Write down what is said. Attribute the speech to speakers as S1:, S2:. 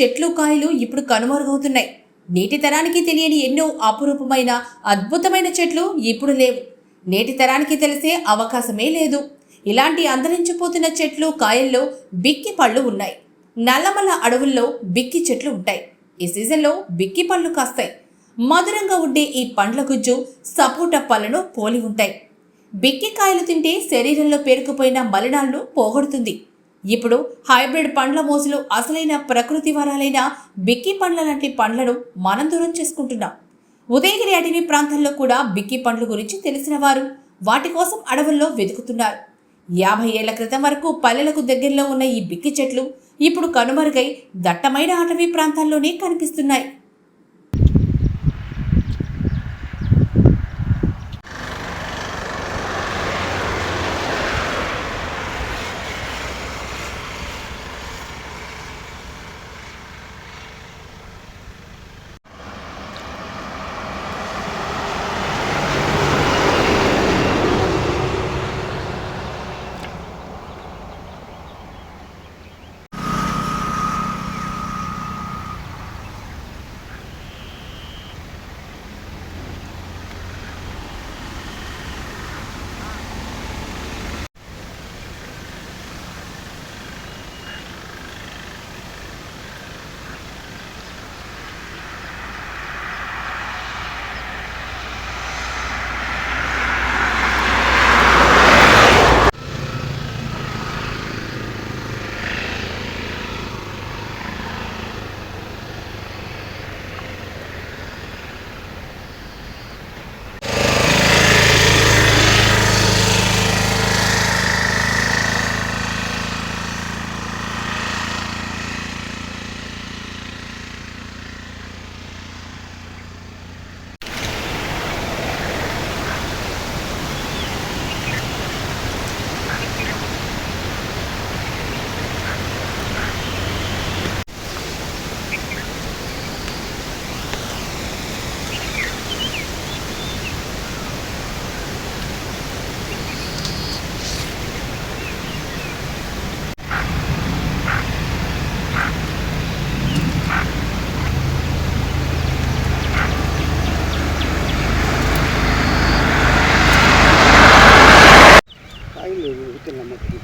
S1: చెట్లు కాయలు ఇప్పుడు కనుమరుగవుతున్నాయి. నేటి తరానికి తెలియని ఎన్నో అపురూపమైన అద్భుతమైన చెట్లు ఇప్పుడు లేవు. నేటి తరానికి తెలిసే అవకాశమే లేదు. ఇలాంటి అంతరించిపోతున్న చెట్లు కాయల్లో బిక్కి పళ్ళు ఉన్నాయి. నల్లమల్ల అడవుల్లో బిక్కి చెట్లు ఉంటాయి. ఈ సీజన్లో బిక్కి పళ్ళు కాస్తాయి. మధురంగా ఉండే ఈ పండ్ల గుజ్జు సపోటా పళ్ళను పోలి ఉంటాయి. బిక్కి కాయలు తింటే శరీరంలో పేరుకుపోయిన మలినాలను పోగొడుతుంది. ఇప్పుడు హైబ్రిడ్ పండ్ల మోజులు అసలైన ప్రకృతి వరాలైన బిక్కి పండ్ల లాంటి పండ్లను మనం దూరం చేసుకుంటున్నాం. ఉదయగిరి అటవీ ప్రాంతాల్లో కూడా బిక్కి పండ్ల గురించి తెలిసిన వారు వాటి కోసం అడవుల్లో వెతుకుతున్నారు. యాభై ఏళ్ళ క్రితం వరకు పల్లెలకు దగ్గరలో ఉన్న ఈ బిక్కి చెట్లు ఇప్పుడు కనుమరుగై దట్టమైన అటవీ ప్రాంతాల్లోనే కనిపిస్తున్నాయి.
S2: me gusta la máquina.